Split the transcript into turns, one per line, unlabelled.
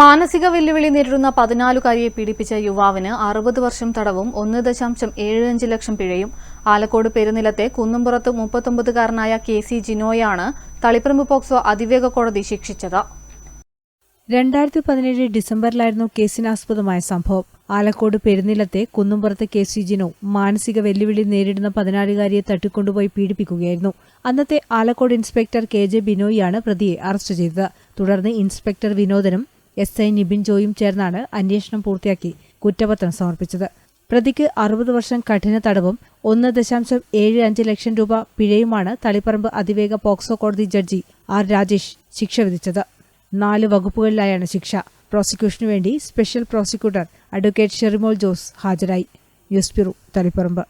മാനസിക വെല്ലുവിളി നേരിടുന്ന പതിനാലുകാരിയെ പീഡിപ്പിച്ച യുവാവിന് അറുപത് വർഷം തടവും ഒന്ന് ദശാംശം ഏഴ് അഞ്ച് ലക്ഷം പിഴയും. ആലക്കോട് പെരുനിലത്തെ കുന്നുംപുറത്ത് മുപ്പത്തൊമ്പതുകാരനായ കെ സി ജിനോയാണ് തളിപ്പറമ്പ് പോക്സോ അതിവേഗ കോടതി ശിക്ഷിച്ചത്.
രണ്ടായിരത്തി പതിനേഴ് ഡിസംബറിലായിരുന്നു കേസിനാസ്പദമായ സംഭവം. ആലക്കോട് പെരുന്നിലത്തെ കുന്നുംപുറത്തെ കെ സി ജിനോ മാനസിക വെല്ലുവിളി നേരിടുന്ന പതിനാലുകാരിയെ തട്ടിക്കൊണ്ടുപോയി പീഡിപ്പിക്കുകയായിരുന്നു. അന്നത്തെ ആലക്കോട് ഇൻസ്പെക്ടർ കെ ജെ ബിനോയിയാണ് പ്രതിയെ അറസ്റ്റ് ചെയ്തത്. തുടർന്ന് ഇൻസ്പെക്ടർ വിനോദനും എസ് ഐ നിബിൻ ജോയും ചേർന്നാണ് അന്വേഷണം പൂർത്തിയാക്കി കുറ്റപത്രം സമർപ്പിച്ചത്. പ്രതിക്ക് അറുപത് വർഷം കഠിന തടവും ഒന്ന് ദശാംശം ഏഴ് അഞ്ച് ലക്ഷം രൂപ പിഴയുമാണ് തളിപ്പറമ്പ് അതിവേഗ പോക്സോ കോടതി ജഡ്ജി ആർ രാജേഷ് ശിക്ഷ വിധിച്ചത്. നാല് വകുപ്പുകളിലായാണ് ശിക്ഷ. പ്രോസിക്യൂഷനു വേണ്ടി special prosecutor advocate Sherimol Jose ഹാജരായി. News bureau Taliparamba.